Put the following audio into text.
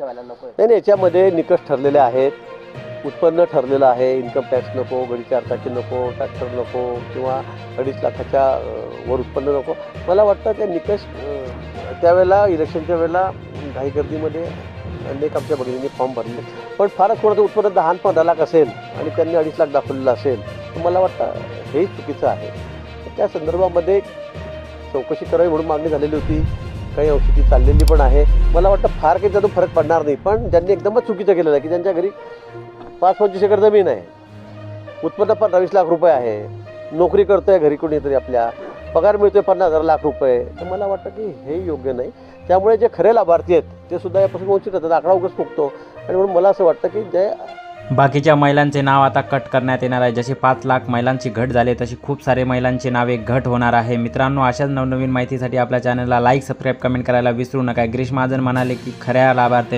नाही नाही याच्यामध्ये निकष ठरलेले आहेत. उत्पन्न ठरलेलं आहे. इन्कम टॅक्स नको गडी चार चाकी नको ट्रॅक्टर नको किंवा अडीच लाखाच्या वर उत्पन्न नको. मला वाटतं ते निकष त्यावेळेला इलेक्शनच्या वेळेला घाई गर्दीमध्ये अनेक आमच्या भगिनींनी फॉर्म भरले. पण फारच कोणाचं उत्पन्न दहा पंधरा लाख असेल आणि त्यांनी अडीच लाख दाखवलेलं असेल तर मला वाटतं हेही चुकीचं आहे. त्या संदर्भामध्ये चौकशी करावी म्हणून मागणी झालेली होती. काही औषधी चाललेली पण आहे. मला वाटतं फार काही त्यातून फरक पडणार नाही. पण ज्यांनी एकदमच चुकीचं केलेलं आहे की ज्यांच्या घरी पाच पंचवीस एकर जमीन आहे उत्पन्न पंधरावीस लाख रुपये आहे नोकरी करतोय घरी कोणीतरी आपल्या पगार मिळतोय पन्नास हजार लाख रुपये तर मला वाटतं की हे योग्य नाही. त्यामुळे जे खरे लाभार्थी आहेत ते सुद्धा यापासून वंचित राहतात आकडा उगाच फुकतो आणि म्हणून मला असं वाटतं की जे बाकीच्या महिलांचे नाव आता कट करण्यात येणार आहे. जसे पाच लाख महिलांची घट झाली तशी खूप सारे महिलांचे नावे घट होणार आहे. मित्रांनो अशाच नवनवीन माहितीसाठी आपल्या चॅनलला लाईक सबस्क्राईब कमेंट करायला विसरू नका. गिरीश महाजन म्हणाले की खऱ्या लाभार्थी